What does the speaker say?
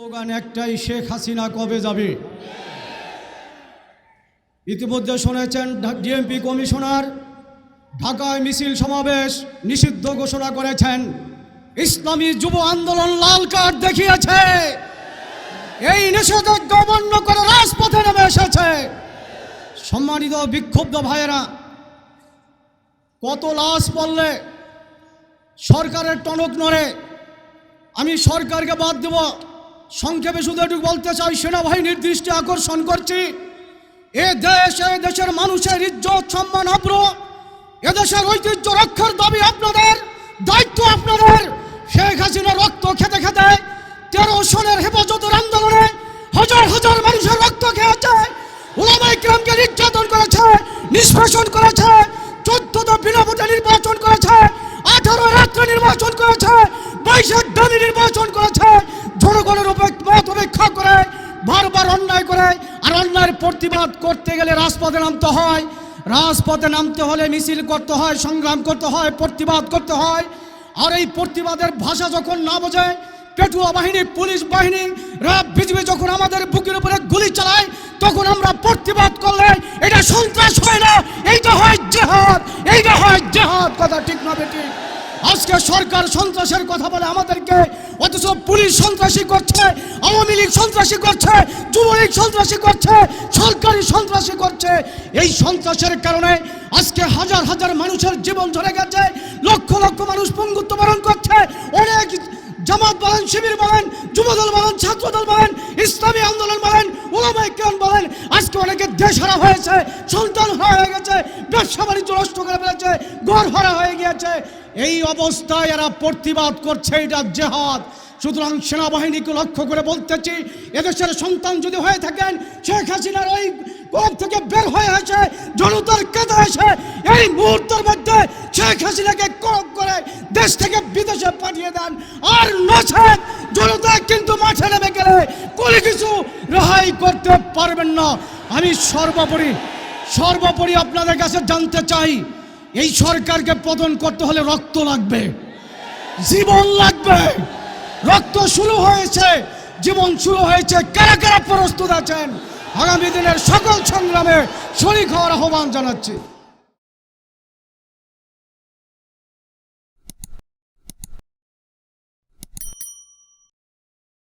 Slogan একটাই, শেখ হাসিনা কবে যাবে? ইতিমধ্যে শুনেছেন ডিএমপি কমিশনার, ঢাকায় মিছিল সমাবেশ নিষিদ্ধ ঘোষণা করেছেন। ইসলামী যুব আন্দোলন লাল কার্ড দেখিয়েছে। এই নিষেধাজ্ঞা অমান্য করে রাজপথে নেমে এসেছে। সম্মানিত বিক্ষুব্ধ ভাইয়েরা, কত লাশ পড়লে সরকারের টনক নড়ে? আমি সরকারকে বাদ দেব। সংক্ষেপে শুধু একটু বলতে চাই, সেনাবাহিনীর দৃষ্টি আকর্ষণ করছি। এ দেশ, এ দেশের মানুষের ইজ্জত, সম্মান আব্র এদেশের ঐতিহ্য রক্ষার দাবি আপনাদের, দায়িত্ব আপনাদের। শেখ হাসিনা রক্ত খেতে খেতে তেরো সনের হেফাজতের আন্দোলনে হাজার হাজার মানুষের রক্ত খেয়েছে। ওলামাই গ্রামকে নির্যাতন করেছে, নিষ্পেষণ করেছে, চোদ্দটা বিনা ভোটে নির্বাচন করেছে, আঠারো রাত্রে নির্বাচন করেছে, বাইশের দামি নির্বাচন করেছে। জনগণের মত করে, বারবার অন্যায় করে, আর অন্যায়ের প্রতিবাদ করতে গেলে রাজপথে নামতে হয়। রাজপথে নামতে হলে মিছিল করতে হয়, সংগ্রাম করতে হয়, প্রতিবাদ করতে হয়। আর এই প্রতিবাদের ভাষা যখন না বোঝে, পেটুয়া বাহিনী, পুলিশ বাহিনী রাব বিজিবি যখন আমাদের বুকের উপরে গুলি চালায়, তখন আমরা প্রতিবাদ করলে এটা সন্ত্রাস হয় না। এইটা হয় জেহাদ, এইটা হয় জেহাদ। কথা ঠিক না বেঠিক আজকে সরকার সন্ত্রাসের কথা বলে আমাদেরকে অথচ পুলিশ সন্ত্রাসী করছে, আওয়ামী লীগ সন্ত্রাসী করছে, যুবলীগ সন্ত্রাসী করছে, সরকারি সন্ত্রাসী করছে। এই সন্ত্রাসের কারণে আজকে হাজার হাজার মানুষের জীবন ঝরে গেছে, লক্ষ লক্ষ মানুষ পঙ্গুত্ব বরণ করছে, অনেক জামাত বলেন, শিবির বলেন, যুবদল বলেন, ছাত্রদল বলেন, ইসলামী আন্দোলন বলেন ওলামাই কেন বলেন, আজকে অনেকে দেশহারা হয়েছে, সন্তান হারা হয়ে গেছে, ব্যবসা বাণিজ্য নষ্ট করে ফেলেছে, ঘর হারা হয়ে গিয়েছে। এই অবস্থায় এরা প্রতিবাদ করছে, এটা জেহাদ। সুতরাং সেনাবাহিনীকে লক্ষ্য করে বলতেছি, এদেশের সন্তান যদি হয়ে থাকেন, শেখ হাসিনার ওই কোপ থেকে বের হয়ে আসে জনতার কেঁদে এসে এই মুহূর্তের মধ্যে শেখ হাসিনাকে কোপ করে দেশ থেকে বিদেশে পাঠিয়ে দেন। আর নছেন জনতা কিন্তু মাঠে নেমে গেলে কোনো কিছু রেহাই করতে পারবেন না। আমি সর্বোপরি সর্বোপরি আপনাদের কাছে জানতে চাই, এই সরকারকে পতন করতে হলে রক্ত লাগবে, জীবন লাগবে। রক্ত শুরু হয়েছে, জীবন শুরু হয়েছে, কারা কারা প্রস্তুত আছেন? আগামী দিনের সকল সংগ্রামে শরিক হওয়ার আহ্বান জানাচ্ছি।